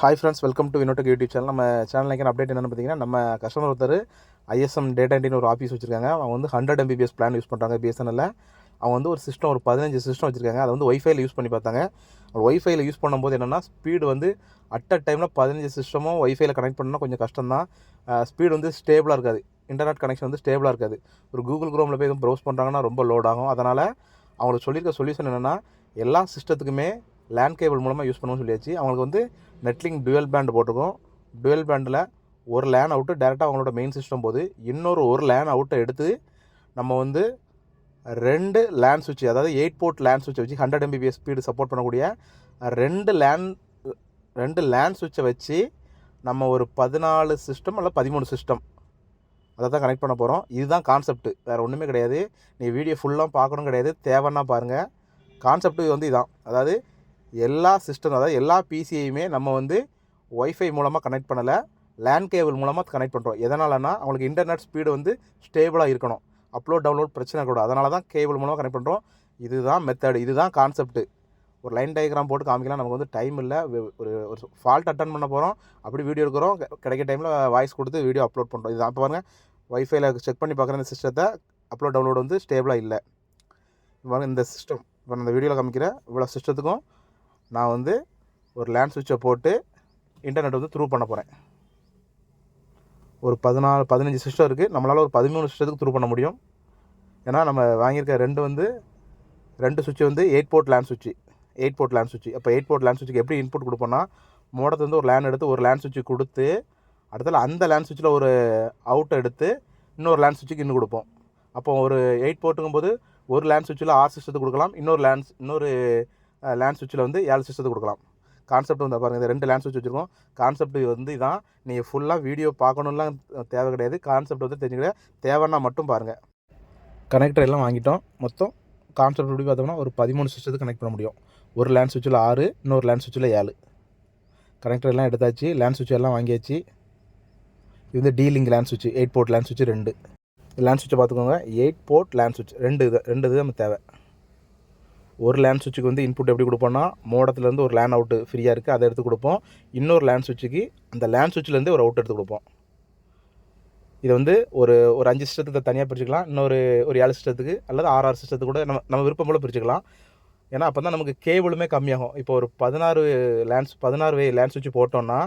Hi friends welcome to வினோட்டக் YouTube channel நம்ம சேனலுக்கு அப்டேட் என்னென்னு பார்த்தீங்கன்னா நம்ம கஸ்டமர் ஒருத்தர் ஐஎஸ்எம் டேட்டா என்ட்ரின்னு ஒரு ஆஃபீஸ் வச்சிருக்காங்க. அவங்க வந்து ஹண்ட்ரட் எம்பிபிஎஸ் பிளான் யூஸ் பண்ணுறாங்க பிஎஸ்என்எல்ல அவங்க வந்து ஒரு சிஸ்டம் ஒரு பதினஞ்சு சிஸ்டம் வச்சிருக்காங்க. அதை வந்து ஒய்ஃபைல யூஸ் பண்ணி பார்த்தாங்க. ஒய்ஃபைல யூஸ் பண்ணும்போது என்னென்னா ஸ்பீடு வந்து அட் அ டைமில் பதினஞ்சு சிஸ்டமும் ஒய்ஃபைல கனெக்ட் பண்ணால் கொஞ்சம் கஷ்டம் தான் ஸ்பீடு வந்து ஸ்டேபிளாக இருக்காது. இன்டர்நெட் கனெக்ஷன் வந்து ஸ்டேபிளாக இருக்காது. ஒரு கூகுள் குரோமில் போய் எதுவும் ப்ரௌஸ் பண்ணுறாங்கன்னா ரொம்ப லோட் ஆகும். அதனால் அவங்களுக்கு சொல்லியிருக்க சொல்யூஷன் என்னென்னா எல்லா சிஸ்டத்துக்குமே லேண்ட் கேபிள் மூலமாக யூஸ் பண்ணணும்னு சொல்லியாச்சு. அவங்களுக்கு வந்து நெட்லிங் டுவெல் பேண்ட் போட்டிருக்கோம். டுவெல் பேண்டில் ஒரு லேன் அவுட்டு டேரெக்டாக அவங்களோட மெயின் சிஸ்டம் போது இன்னொரு ஒரு லேன் அவுட்டை எடுத்து நம்ம வந்து ரெண்டு லேண்ட் சுவிட்ச் அதாவது எயிட் போர்ட் லேண்ட் சுவிட்சை வச்சு ஹண்ட்ரட் எம்பிபிஎஸ் ஸ்பீடு சப்போர்ட் பண்ணக்கூடிய ரெண்டு லேண்ட் ரெண்டு லேண்ட் சுவிட்சை வச்சு நம்ம ஒரு பதினாலு சிஸ்டம் அல்ல பதிமூணு சிஸ்டம் அதை தான் கனெக்ட் பண்ண போகிறோம் இதுதான் கான்செப்ட் வேறு ஒன்றுமே கிடையாது. நீ வீடியோ ஃபுல்லாக பார்க்கணும் கிடையாது. தேவைன்னா பாருங்கள் கான்செப்ட் வந்து இதான். அதாவது எல்லா சிஸ்டம் அதாவது எல்லா பிசியையுமே நம்ம வந்து ஒய்ஃபை மூலமாக கனெக்ட் பண்ணலை லேண்ட் கேபிள் மூலமாக கனெக்ட் பண்ணுறோம் எதனாலனா அவங்களுக்கு இன்டர்நெட் ஸ்பீடு வந்து ஸ்டேபிளாக இருக்கணும். அப்லோட் டவுன்லோட் பிரச்சனை கூட. அதனால தான் கேபிள் மூலமாக கனெக்ட் பண்ணுறோம் இதுதான் மெத்தடு இதுதான் கான்செப்ட் ஒரு லைன் டயக்ராம் போட்டு காமிக்கலாம். நமக்கு வந்து டைம் இல்லை. ஒரு ஒரு ஃபால்ட் அட்டன் பண்ண போகிறோம் அப்படி வீடியோ எடுக்கிறோம். கிடைக்க டைமில் வாய்ஸ் கொடுத்து வீடியோ அப்லோட் பண்ணுறோம் இதுதான். அப்போ பாருங்கள் ஒய்ஃபைல செக் பண்ணி பார்க்குற இந்த சிஸ்டத்தை அப்லோட் டவுன்லோட் வந்து ஸ்டேபிளாக இல்லை. இந்த சிஸ்டம் இப்போ நான் இந்த வீடியோவில் காமிக்கிற இவ்வளோ சிஸ்டத்துக்கும் நான் வந்து ஒரு லேண்ட் சுவிட்சை போட்டு இன்டர்நெட் வந்து த்ரூ பண்ண போகிறேன் ஒரு பதினாலு பதினஞ்சு சிஸ்டம் இருக்குது நம்மளால் ஒரு பதிமூணு சிஸ்டத்துக்கு த்ரூ பண்ண முடியும். ஏன்னா நம்ம வாங்கியிருக்க ரெண்டு வந்து ரெண்டு சுவிட்ச் வந்து எயிட் போர்ட் லேண்ட் சுவிட்ச். எயிட் போர்ட் லேண்ட் சுவிட்ச். அப்போ எயிட் போர்ட் லேண்ட் சுவிட்சுக்கு எப்படி இன்புட் கொடுப்போம்னா மோடத்தை வந்து ஒரு லேண்ட் எடுத்து ஒரு லேண்ட் சுவிட்ச் கொடுத்து அடுத்தால அந்த லேண்ட் சுவிட்சில் ஒரு அவுட் எடுத்து இன்னொரு லேண்ட் சுவிட்சுக்கு இன்னும் கொடுப்போம். அப்போ ஒரு எயிட் போர்ட்டுங்கும் போது ஒரு லேண்ட் சுவிட்சில் ஆறு சிஸ்டத்துக்கு கொடுக்கலாம். இன்னொரு லேண்ட் இன்னொரு லேண்ட் சுவிட்சில் வந்து ஏழு சிஸ்டத்தை கொடுக்கலாம். கான்செப்ட் வந்து பாருங்கள் இந்த ரெண்டு லேண்ட் சுவிட்ச் வச்சுருக்கோம். கான்செப்ட் வந்து இதான். நீங்கள் ஃபுல்லாக வீடியோ பார்க்கணும்லாம் தேவை கிடையாது. கான்செப்ட் வந்து தெரிஞ்சுக்கிட தேவைன்னா மட்டும் பாருங்கள் கனெக்டர் எல்லாம் வாங்கிட்டோம். மொத்தம் கான்செப்ட் எப்படி பார்த்தோம்னா ஒரு பதிமூணு சிஸ்டத்துக்கு கனெக்ட் பண்ண முடியும். ஒரு லேண்ட் சுவிட்சில் ஆறு இன்னொரு லேண்ட் சுவிட்சில் ஏழு. கனெக்டர் எல்லாம் எடுத்தாச்சு. லேண்ட் சுவிட்ச் எல்லாம் வாங்கியாச்சு. இது வந்து டீலிங் லேண்ட் சுவிட்ச் எயிட் போர்ட் லேண்ட் சுவிட்ச் ரெண்டு. லேண்ட் சுவிட்சை பார்த்துக்கோங்க. எயிட் போர்ட் லேண்ட் சுவிட்ச் ரெண்டு இது ரெண்டு இது நம்ம தேவை. ஒரு லேண்ட் சுவிட்சுக்கு வந்து இன்புட் எப்படி கொடுப்போம்னா மோடத்துலேருந்து ஒரு லேண்ட் அவுட்டு ஃப்ரீயாக இருக்குது அதை எடுத்து கொடுப்போம். இன்னொரு லேண்ட் சுவிட்சுக்கு அந்த லேண்ட் சுவிட்ச்லேருந்து ஒரு அவுட் எடுத்து கொடுப்போம். இதை வந்து ஒரு ஒரு அஞ்சு சிஸ்டத்தை தனியாக பிரிச்சுக்கலாம். இன்னொரு ஒரு ஏழு சிஸ்டத்துக்கு அல்லது ஆறு ஆறு சிஸ்டத்துக்கு கூட நம்ம நம்ம விருப்பம் போல் பிரிச்சுக்கலாம். ஏன்னா அப்போ தான் நமக்கு கேபிளுமே கம்மியாகும். இப்போ ஒரு பதினாறு லேண்ட்ஸ் பதினாறு வே லேண்ட் சுவிட்ச் போட்டோம்னா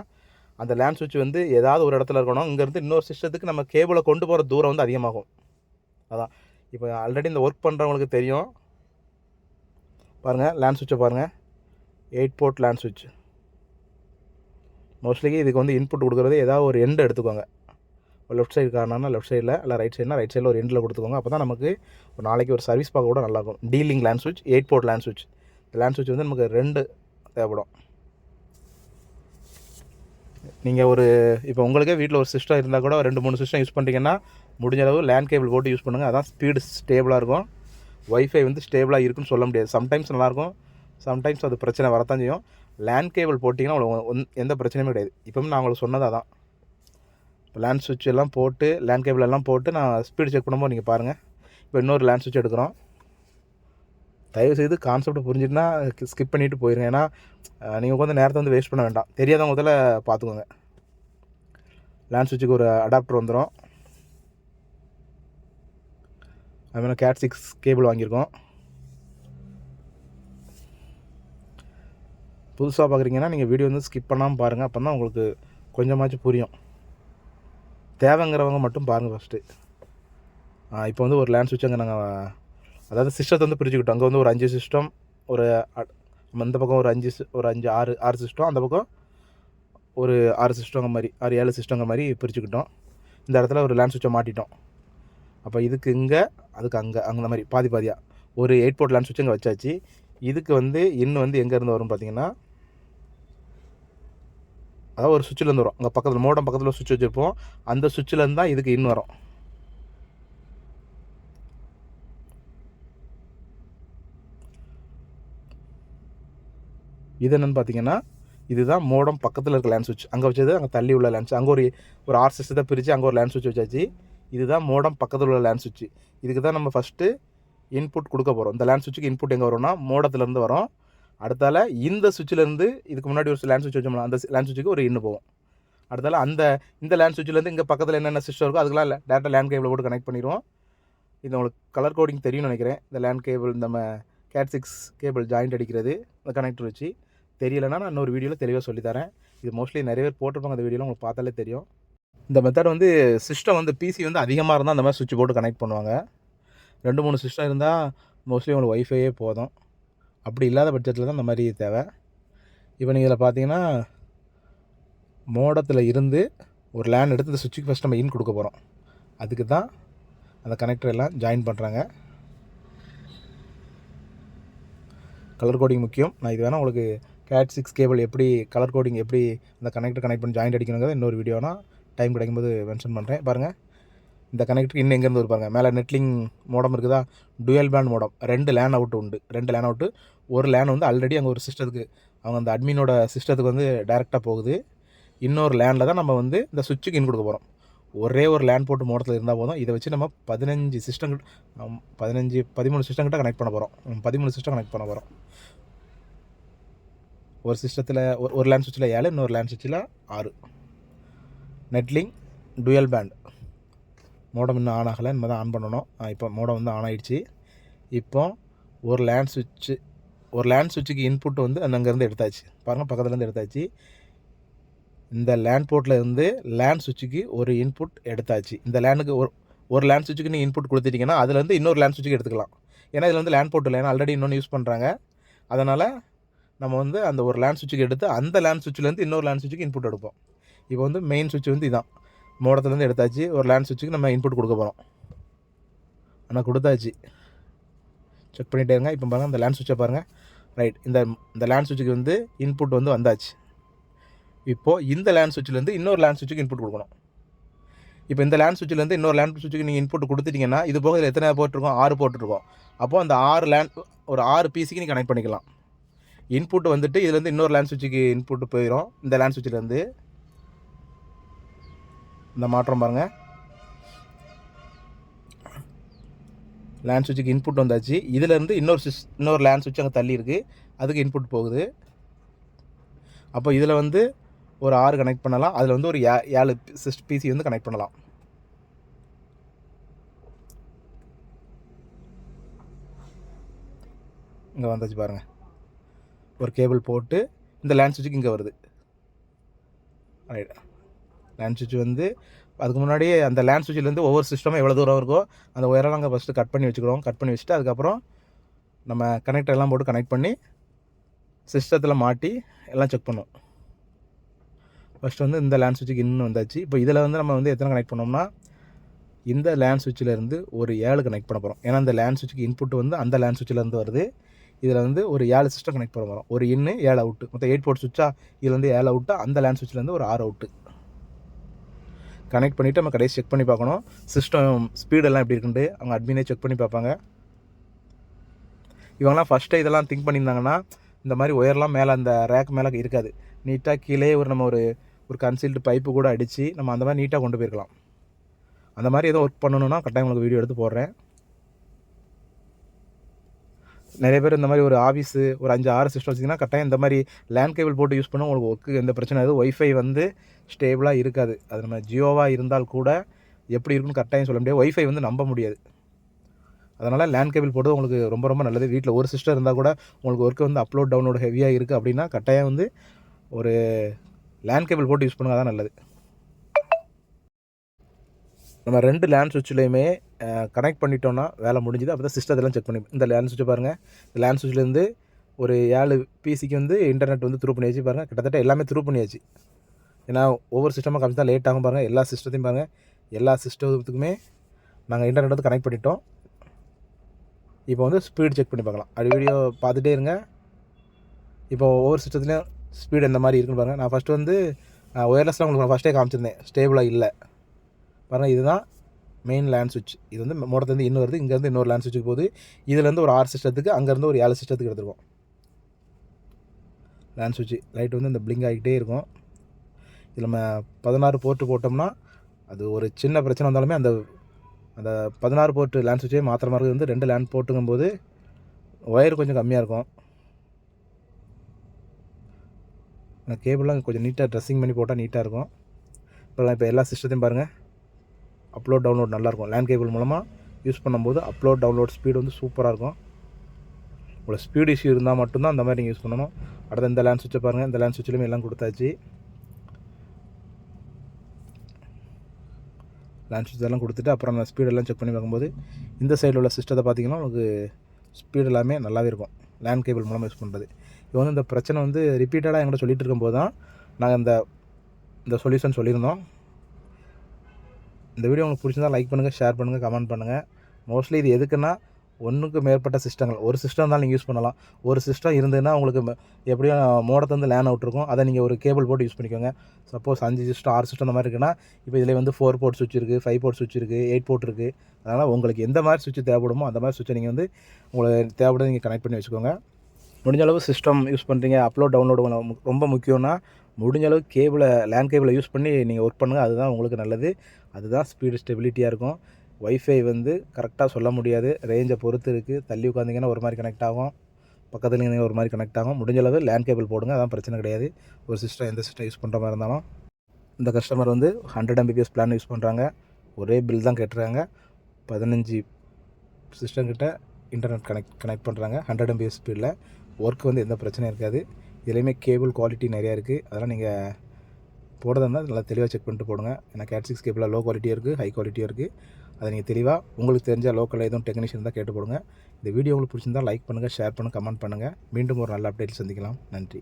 அந்த லேண்ட் சுவிட்ச் வந்து ஏதாவது ஒரு இடத்துல இருக்கணும். இங்கேருந்து இன்னொரு சிஸ்டத்துக்கு நம்ம கேபிளை கொண்டு போகிற தூரம் வந்து அதிகமாகும். அதான். இப்போ ஆல்ரெடி இந்த ஒர்க் பண்ணுறவங்களுக்கு தெரியும். பாருங்கள் லேண்ட் சுவிட்சை பாருங்கள் எயிட் போர்ட் லேண்ட் சுவிட்ச் மோஸ்ட்லி இதுக்கு வந்து இன்புட் கொடுக்குறது ஏதாவது ஒரு எண்டு எடுத்துக்கோங்க. லெஃப்ட் சைடு காரணம்னா லெஃப்ட் சைடில் இல்லை ரைட் சைடுனா ரைட் சைடில் ஒரு எண்டில் கொடுத்துக்கோங்க. அப்போ தான் நமக்கு ஒரு நாளைக்கு ஒரு சர்வீஸ் பார்க்க கூட நல்லாயிருக்கும் டீலிங் லேண்ட் சுவிட்ச் எயிட் போர்ட் லேண்ட் சுவிட்ச் இந்த லேண்ட் சுவிட்ச் வந்து நமக்கு ரெண்டு தேவைப்படும். நீங்கள் ஒரு இப்போ உங்களுக்கே வீட்டில் ஒரு சிஸ்டம் இருந்தால் கூட ரெண்டு மூணு சிஸ்டம் யூஸ் பண்ணிட்டீங்கன்னா முடிஞ்ச அளவு லேண்ட் கேபிள் போட்டு யூஸ் பண்ணுங்கள் அதான் ஸ்பீடு ஸ்டேபிளாக இருக்கும். ஒய்ஃபை வந்து ஸ்டேபிளாக இருக்குன்னு சொல்ல முடியாது. சம்டைம்ஸ் நல்லாயிருக்கும். சம்டைம்ஸ் அது பிரச்சனை வரத்தான் செய்யும். லேண்ட் கேபிள் போட்டிங்கன்னா உங்களுக்கு ஒன்- எந்த பிரச்சனையுமே கிடையாது. இப்போவும் நான் உங்களுக்கு சொன்னதாக தான் இப்போ லேண்ட் சுவிட்ச் எல்லாம் போட்டு லேண்ட் கேபிள் எல்லாம் போட்டு நான் ஸ்பீடு செக் பண்ணும்போது நீங்கள் பாருங்கள் இப்போ இன்னொரு லேண்ட் சுவிட்ச் எடுக்கிறோம். தயவு செய்து கான்செப்ட் புரிஞ்சுட்டுனா ஸ்கிப் பண்ணிவிட்டு போயிருங்க. ஏன்னா நீங்கள் உட்காந்து நேரத்தை வந்து வேஸ்ட் பண்ண வேண்டாம். தெரியாதவங்க முதல்ல பார்த்துக்கோங்க. லேண்ட் சுவிட்சுக்கு ஒரு அடாப்டர் வந்துடும் அதுமாதிரி கேட் சிக்ஸ் கேபிள் வாங்கியிருக்கோம். புதுசாக பார்க்குறீங்கன்னா நீங்கள் வீடியோ வந்து ஸ்கிப் பண்ணாமல் பாருங்கள் அப்போ தான் உங்களுக்கு கொஞ்சமாச்சும் புரியும். தேவைங்கிறவங்க மட்டும் பாருங்கள் ஃபஸ்ட்டு இப்போ வந்து ஒரு லேண்ட் சுவிட்ச் அங்கே நாங்கள் அதாவது சிஸ்டத்தை வந்து பிரிச்சுக்கிட்டோம். அங்கே வந்து ஒரு அஞ்சு சிஸ்டம் ஒரு அந்த இந்த பக்கம் ஒரு அஞ்சு ஒரு அஞ்சு ஆறு ஆறு சிஸ்டம் அந்த பக்கம் ஒரு ஆறு சிஸ்டங்க மாதிரி ஆறு ஏழு சிஸ்டங்க மாதிரி பிரிச்சுக்கிட்டோம். இந்த இடத்துல ஒரு லேண்ட் சுவிட்சை மாட்டிட்டோம். அப்போ இதுக்கு இங்கே அதுக்கு அங்கே அந்த மாதிரி பாதி பாதியாக ஒரு எயிட் போர்ட் லேண்ட் சுவிட்ச் இங்கே வச்சாச்சு. இதுக்கு வந்து இன்னும் வந்து எங்கேருந்து வரும் பார்த்தீங்கன்னா அதாவது ஒரு சுவிட்சிலேருந்து வரும். அங்கே பக்கத்தில் மோடம் பக்கத்தில் சுவிட்ச் வச்சுருப்போம். அந்த சுவிட்சிலேருந்து தான் இதுக்கு இன் வரும். இது என்னென்னு பார்த்தீங்கன்னா இதுதான் மோடம் பக்கத்தில் இருக்க லேண்ட் சுவிட்ச் அங்கே வச்சது அங்கே தள்ளி உள்ள லேண்ட் அங்கே ஒரு ஒரு ஆர் சிஸ்டத்தை பிரித்து அங்கே ஒரு லேண்ட் சுவிட்ச் வச்சாச்சு. இதுதான் மோடம் பக்கத்தில் உள்ள லேண்ட் சுவிட்ச் இதுக்கு தான் நம்ம ஃபஸ்ட்டு இன்புட் கொடுக்க போகிறோம் இந்த லேண்ட் சுவிட்சுக்கு இன்புட் எங்கே வரும்னா மோடத்துலேருந்து வரும். அடுத்தால இந்த சுவிட்சிலேருந்து இதுக்கு முன்னாடி ஒரு லேண்ட் சுவிட்ச் வச்சோம்னா அந்த லேண்ட் சுவிட்சுக்கு ஒரு இன்னு போகும். அடுத்தால அந்த இந்த லேண்ட் சுவிட்சிலேருந்து இங்கே பக்கத்தில் என்னென்ன சிஸ்டம் இருக்கோ அதுக்கெலாம் இல்லை. டேரெக்டாக லேண்ட் கேபிள் போட்டு கனெக்ட் பண்ணிடுவோம். இது உங்களுக்கு கலர் கோடிங் தெரியும்னு நினைக்கிறேன். இந்த லேண்ட் கேபிள் நம்ம கேட் சிக்ஸ் கேபிள் ஜாயிண்ட் அடிக்கிறது இந்த கனெக்டர் வச்சு. தெரியலைன்னா நான் இன்னொரு வீடியோவில் தெளிவாக சொல்லித்தரேன் இது மோஸ்ட்லி நிறைய பேர் போட்டிருப்பாங்க அந்த வீடியோவில் உங்களுக்கு பார்த்தாலே தெரியும். இந்த மெத்தட் வந்து சிஸ்டம் வந்து பிசி வந்து அதிகமாக இருந்தால் அந்த மாதிரி சுவிட்ச் போட்டு கனெக்ட் பண்ணுவாங்க. ரெண்டு மூணு சிஸ்டம் இருந்தால் மோஸ்ட்லி உங்களுக்கு ஒய்ஃபையே போதும். அப்படி இல்லாத பட்சத்தில் தான் இந்த மாதிரி தேவை. இப்போ நீங்கள் இதில் பார்த்தீங்கன்னா மோடத்தில் இருந்து ஒரு லேண்ட் எடுத்து இந்த சுவிட்சுக்கு ஃபஸ்ட் நம்ம இன் கொடுக்க போகிறோம் அதுக்கு தான் அந்த கனெக்டர் எல்லாம் ஜாயின் பண்ணுறாங்க கலர் கோடிங் முக்கியம். நான் இது வேணால் உங்களுக்கு கேட் சிக்ஸ் கேபிள் எப்படி கலர் கோடிங் எப்படி அந்த கனெக்டர் கனெக்ட் பண்ணி ஜாயிண்ட் அடிக்கணுங்கிறது இன்னொரு வீடியோனா டைம் கிடைக்கும்போது மென்ஷன் பண்ணுறேன் பாருங்கள் இந்த கனெக்ட் இன்னும் எங்கேருந்து வருப்பாங்க மேலே நெட்லிங் மோடம் இருக்குதா? டுயல் பேண்ட் மோடம் ரெண்டு லேன் அவுட் உண்டு. ரெண்டு லேன் அவுட்டு ஒரு லேன் வந்து ஆல்ரெடி அங்கே ஒரு சிஸ்டத்துக்கு அவங்க அந்த அட்மினோட சிஸ்டத்துக்கு வந்து டைரெக்டாக போகுது. இன்னொரு லேனில் தான் நம்ம வந்து இந்த சுவிட்சுக்கு இன் கொடுக்க போகிறோம் ஒரே ஒரு லேண்ட் போட்டு மோடத்தில் இருந்தால் போதும். இதை வச்சு நம்ம பதினஞ்சு சிஸ்டம் பதினஞ்சு பதிமூணு சிஸ்டம் கிட்ட கனெக்ட் பண்ண போகிறோம் பதிமூணு சிஸ்டம் கனெக்ட் பண்ண போகிறோம் ஒரு சிஸ்டத்தில் ஒரு ஒரு லேண்ட் சுவிட்சில் ஏழு இன்னொரு லேண்ட் சுவிட்சில் ஆறு. Netlink dual band. மோடம் இன்னும் ஆன் ஆகலை. இனிமேல் தான் ஆன் பண்ணணும். இப்போ மோடம் வந்து ஆன் ஆகிடுச்சு இப்போ ஒரு லேண்ட் சுவிட்சு ஒரு லேண்ட் சுவிட்சுக்கு இன்புட் வந்து அந்த அங்கேருந்து எடுத்தாச்சு. பாருங்கள் பக்கத்துலேருந்து எடுத்தாச்சு. இந்த லேண்ட் போர்ட்டில் இருந்து லேண்ட் சுவிட்சுக்கு ஒரு இன்புட் எடுத்தாச்சு. இந்த லேண்டுக்கு ஒரு ஒரு லேண்ட் சுவிட்சுக்கு நீங்கள் இன்புட் கொடுத்துட்டீங்கன்னா அதுலேருந்து இன்னொரு லேண்ட் சுவிட்சுக்கு எடுத்துக்கலாம். ஏன்னா இதில் வந்து லேண்ட் போர்ட் இல்லை. ஏன்னா ஆல்ரெடி இன்னொன்று யூஸ் பண்ணுறாங்க அதனால் நம்ம வந்து அந்த ஒரு லேண்ட் சுவிட்சுக்கு எடுத்து அந்த லேண்ட் சுவிட்சிலேருந்து இன்னொரு லேண்ட் சுவிட்சுக்கு இன்புட் எடுப்போம். இப்போ வந்து மெயின் சுவிட்ச் வந்து இதான். மோடத்துலேருந்து எடுத்தாச்சு. ஒரு லேண்ட் சுவிட்சுக்கு நம்ம இன்புட் கொடுக்க போகிறோம் ஆனால் கொடுத்தாச்சு. செக் பண்ணிட்டே இருங்க. இப்போ பாருங்கள் இந்த லேண்ட் சுவிட்சை பாருங்கள் ரைட் இந்த இந்த லேண்ட் சுவிட்சுக்கு வந்து இன்புட் வந்து வந்தாச்சு. இப்போது இந்த லேண்ட் சுவிட்சிலேருந்து இன்னொரு லேண்ட் சுவிட்சுக்கு இன்புட் கொடுக்கணும். இப்போ இந்த லேண்ட் சுவிட்சிலேருந்து இன்னொரு லேண்ட் சுவிட்சுக்கு நீங்கள் இன்புட் கொடுத்துட்டிங்கன்னா இது போக இதில் எத்தனை போட்டிருக்கோம்? ஆறு போட்டிருக்கோம். அப்போது அந்த ஆறு லேண்ட் ஒரு ஆறு பிசிக்கு நீங்கள் கனெக்ட் பண்ணிக்கலாம். இன்புட் வந்துட்டு இதுலேருந்து இன்னொரு லேண்ட் சுவிட்சுக்கு இன்புட் போயிடும் இந்த லேண்ட் சுவிட்சிலேருந்து இந்த மாற்றம் பாருங்கள் லேண்ட் சுவிட்சுக்கு இன்புட் வந்தாச்சு. இதுலேருந்து இன்னொரு சிஸ் இன்னொரு லேண்ட் சுவிட்ச் அங்கே தள்ளி இருக்குது அதுக்கு இன்புட் போகுது. அப்போ இதில் வந்து ஒரு ஆறு கனெக்ட் பண்ணலாம். அதில் வந்து ஒரு ஏ ஏழு சிஸ் பிசி வந்து கனெக்ட் பண்ணலாம். இங்கே வந்தாச்சு பாருங்கள் ஒரு கேபிள் போட்டு இந்த லேண்ட் சுவிட்சுக்கு இங்கே வருது. ரைட் லேண்ட் சுவிட்ச் வந்து அதுக்கு முன்னாடியே அந்த லேண்ட் சுவிட்சிலேருந்து ஒவ்வொரு சிஸ்டமும் எவ்வளோ தூரம் இருக்கோ அந்த ஒயரெல்லாம் நாங்கள் ஃபஸ்ட்டு கட் பண்ணி வச்சுக்கிறோம். கட் பண்ணி வச்சுட்டு அதுக்கப்புறம் நம்ம கனெக்டர் எல்லாம் போட்டு கனெக்ட் பண்ணி சிஸ்டத்தில் மாட்டி எல்லாம் செக் பண்ணோம். ஃபஸ்ட்டு வந்து இந்த லேண்ட் சுவிட்சுக்கு இன்னும் வந்தாச்சு. இப்போ இதில் வந்து நம்ம வந்து எத்தனை கனெக்ட் பண்ணோம்னா இந்த லேண்ட் சுவிட்சிலேருந்து ஒரு ஏழு கனெக்ட் பண்ண போகிறோம் ஏன்னா அந்த லேண்ட் சுவிட்சுக்கு இன்புட் வந்து அந்த லேண்ட் சுவிட்சிலேருந்து வருது. இதில் வந்து ஒரு ஏழு சிஸ்டம் கனெக்ட் பண்ண போகிறோம் ஒரு இன்னு ஏழு அவுட்டு மொத்தம் எயிட் போர்ட் சுவிட்சா இதுல வந்து ஏழு அவுட்டு அந்த லேண்ட் சுவிட்சிலேருந்து ஒரு ஆறு அவுட்டு கனெக்ட் பண்ணிவிட்டு நம்ம கடைசி செக் பண்ணி பார்க்கணும். சிஸ்டம் ஸ்பீடெல்லாம் எப்படி இருக்குன்ட்டு அவங்க அட்மினே செக் பண்ணி பார்ப்பாங்க. இவங்கெல்லாம் ஃபஸ்ட்டு இதெல்லாம் திங்க் பண்ணியிருந்தாங்கன்னா இந்த மாதிரி ஒயர்லாம் மேலே அந்த ரேக் மேலே இருக்காது. நீட்டாக கீழே ஒரு நம்ம ஒரு ஒரு கன்சீல்டு பைப்பு கூட அடித்து நம்ம அந்த மாதிரி நீட்டாக கொண்டு போயிருக்கலாம். அந்த மாதிரி எதுவும் ஒர்க் பண்ணணுன்னா கட்டாயம் உங்களுக்கு வீடியோ எடுத்து போடுறேன். நிறைய பேர் இந்த மாதிரி ஒரு ஆஃபீஸு ஒரு அஞ்சு ஆறு சிஸ்டம் வச்சிங்கன்னா கட்டாயம் இந்த மாதிரி லேண்ட் கேபிள் போட்டு யூஸ் பண்ண உங்களுக்கு ஒர்க்கு எந்த பிரச்சனை ஆகுது. ஒய்ஃபை வந்து ஸ்டேபிளாக இருக்காது. அது நம்ம ஜியோவாக இருந்தால் கூட எப்படி இருக்குன்னு கட்டாயம் சொல்ல முடியாது. ஒய்ஃபை வந்து நம்ப முடியாது. அதனால் லேண்ட் கேபிள் போட்டு உங்களுக்கு ரொம்ப ரொம்ப நல்லது. வீட்டில் ஒரு சிஸ்டம் இருந்தால் கூட உங்களுக்கு ஒர்க்கு வந்து அப்லோட் டவுன்லோட் ஹெவியாக இருக்குது அப்படின்னா கட்டாயம் வந்து ஒரு லேண்ட் கேபிள் போட்டு யூஸ் பண்ணுங்க தான் நல்லது. நம்ம ரெண்டு லேண்ட் சுவிட்ச்லேயுமே கனெக்ட் பண்ணிட்டோம்னா வேலை முடிஞ்சுது. அப்போ தான் சிஸ்டத்தெல்லாம் செக் பண்ணி இந்த லேண்ட் சுவிட்சை பாருங்கள் இந்த லேண்ட் சுவிட்ச்லேருந்து ஒரு ஏழு பிசிக்கு வந்து இன்டர்நெட் வந்து த்ரூ பண்ணியாச்சு பாருங்கள் கிட்டத்தட்ட எல்லாமே த்ரூ பண்ணியாச்சு. ஏன்னா ஒவ்வொரு சிஸ்டமாக காமிச்சு தான் லேட் ஆகும் பாருங்கள் எல்லா சிஸ்டத்தையும் பாருங்கள் எல்லா சிஸ்டத்துக்குமே நாங்கள் இன்டர்நெட் வந்து கனெக்ட் பண்ணிட்டோம். இப்போ வந்து ஸ்பீடு செக் பண்ணி பார்க்கலாம். அப்படி வீடியோ பார்த்துட்டே இருங்க. இப்போ ஒவ்வொரு சிஸ்டத்துலேயும் ஸ்பீடு எந்த மாதிரி இருக்குன்னு பாருங்கள் நான் ஃபஸ்ட்டு வந்து ஒயர்லெஸ்லாம் உங்களுக்கு நான் ஃபஸ்ட்டே காமிச்சிருந்தேன். ஸ்டேபிளாக இல்லை. பாருங்கள் இதுதான் மெயின் லேண்ட் சுவிட்ச் இது வந்து மோட்டத்துலேருந்து இன்னும் வருது இங்கேருந்து இன்னொரு லேண்ட் சுவிட்சுக்கு போகுது. இதுலேருந்து ஒரு ஆறு சிஸ்டத்துக்கு அங்கேருந்து ஒரு ஏழு சிஸ்டத்துக்கு எடுத்துருக்கோம். லேண்ட் சுவிட்ச் லைட் வந்து இந்த பிளிங்க் ஆகிட்டே இருக்கும். இதில் நம்ம பதினாறு போர்ட்டு போட்டோம்னா அது ஒரு சின்ன பிரச்சனை வந்தாலுமே அந்த அந்த பதினாறு போர்ட்டு லேண்ட் சுவிட்சே மாத்திர மாதிரி வந்து ரெண்டு லேண்ட் போட்டுங்கும்போது ஒயர் கொஞ்சம் கம்மியாக இருக்கும். கேபிள்லாம் கொஞ்சம் நீட்டாக ட்ரெஸ்ஸிங் பண்ணி போட்டால் நீட்டாக இருக்கும். இப்போலாம் இப்போ எல்லா சிஸ்டத்தையும் பாருங்கள் அப்லோட் டவுன்லோட் நல்லாயிருக்கும். லேண்ட் கேபிள் மூலமாக யூஸ் பண்ணும்போது அப்லோட் டவுன்லோட் ஸ்பீடு வந்து சூப்பராக இருக்கும் உங்களோட ஸ்பீடு இஷ்யூ இருந்தால் மட்டும்தான் அந்த மாதிரி நீங்கள் யூஸ் பண்ணணும். அடுத்து இந்த லேண்ட் சுவிட்சை பாருங்கள் இந்த லேண்ட் சுவிட்சிலுமே எல்லாம் கொடுத்தாச்சு. லேண்ட் சுவிட்ச் எல்லாம் கொடுத்துட்டு அப்புறம் நான் ஸ்பீடெல்லாம் செக் பண்ணி பார்க்கும்போது இந்த சைடில் உள்ள சிஸ்டத்தை பார்த்தீங்கன்னா உங்களுக்கு ஸ்பீடு எல்லாமே நல்லாவே இருக்கும். லேண்ட் கேபிள் மூலமாக யூஸ் பண்ணுறது இப்போ வந்து இந்த பிரச்சனை வந்து ரிப்பீட்டடாக என்கிட்ட சொல்லிகிட்டு இருக்கும்போது தான் நாங்கள் இந்த இந்த சொல்யூஷன் சொல்லியிருந்தோம். இந்த வீடியோ உங்களுக்கு பிடிச்சிருந்தா லைக் பண்ணுங்கள் ஷேர் பண்ணுங்கள் கமெண்ட் பண்ணுங்கள் மோஸ்ட்லி இது எதுக்குன்னா ஒன்றுக்கு மேற்பட்ட சிஸ்டங்கள். ஒரு சிஸ்டம் தான் நீங்கள் யூஸ் பண்ணலாம். ஒரு சிஸ்டம் இருந்ததுன்னா உங்களுக்கு எப்படியும் மோடத்தை வந்து லேன் அவுட் இருக்கும். அதை நீங்கள் ஒரு கேபிள் போட்டு யூஸ் பண்ணிக்கோங்க. சப்போஸ் அஞ்சு சிஸ்டம் ஆறு சிஸ்டம் அந்த மாதிரி இருக்குன்னா இப்போ இதில் வந்து ஃபோர் போர்ட் சுவிட்ச் இருக்குது ஃபைவ் போர்ட் சுவிட்ச் இருக்குது எயிட் போர்ட் இருக்குது அதனால் உங்களுக்கு எந்த மாதிரி சுவிட்ச் தேவைப்படுமோ அந்த மாதிரி சுவிட்சை நீங்கள் வந்து உங்களுக்கு தேவைப்படுது நீங்கள் கனெக்ட் பண்ணி வச்சுக்கோங்க. முடிஞ்ச அளவு சிஸ்டம் யூஸ் பண்ணுறீங்க அப்லோட் டவுன்லோடு ரொம்ப முக்கியம்னா முடிஞ்ச அளவுக்கு கேபிளை லேண்ட் கேபிளை யூஸ் பண்ணி நீங்கள் ஒர்க் பண்ணுங்கள் அதுதான் உங்களுக்கு நல்லது. அதுதான் ஸ்பீடு ஸ்டெபிலிட்டியாக இருக்கும். ஒய்ஃபை வந்து கரெக்டாக சொல்ல முடியாது. ரேஞ்சை பொறுத்து இருக்குது தள்ளி உட்காந்திங்கன்னா ஒரு மாதிரி கனெக்ட் ஆகும். பக்கத்தில் இருந்தீங்கன்னா ஒரு மாதிரி கனெக்ட் ஆகும். முடிஞ்ச அளவு லேண்ட் கேபிள் போடுங்க. அதான் பிரச்சனை கிடையாது. ஒரு சிஸ்டம் எந்த சிஸ்டம் யூஸ் பண்ணுற மாதிரி இருந்தாலும். இந்த கஸ்டமர் வந்து ஹண்ட்ரட் எம்பிபிஎஸ் பிளான் யூஸ் பண்ணுறாங்க ஒரே பில் தான் கேட்டுறாங்க. பதினஞ்சு சிஸ்டம் கிட்ட இன்டர்நெட் கனெக்ட் கனெக்ட் பண்ணுறாங்க ஹண்ட்ரட் எம்பிஎஸ் ஸ்பீடில் ஒர்க் வந்து எந்த பிரச்சனையும் இருக்காது. இதுலேயுமே கேபிள் குவாலிட்டி நிறையா இருக்குது அதெல்லாம் நீங்கள் போடுறதா இருந்தால் நல்லா தெளிவாக செக் பண்ணிட்டு போடுங்க. ஏன்னா கேட் சிக்ஸ் கேபிளில் லோ குவாலிட்டியும் இருக்குது ஹை குவாலிட்டியும் இருக்குது அதை நீங்கள் தெளிவாக உங்களுக்கு தெரிஞ்ச லோக்கலில் எதுவும் டெக்னீஷியன் தான் கேட்டு போடுங்க. இந்த வீடியோ உங்களுக்கு பிடிச்சிருந்தா லைக் பண்ணுங்கள் ஷேர் பண்ணுங்கள் கமெண்ட் பண்ணுங்கள் மீண்டும் ஒரு நல்ல அப்டேட் சந்திக்கலாம். நன்றி.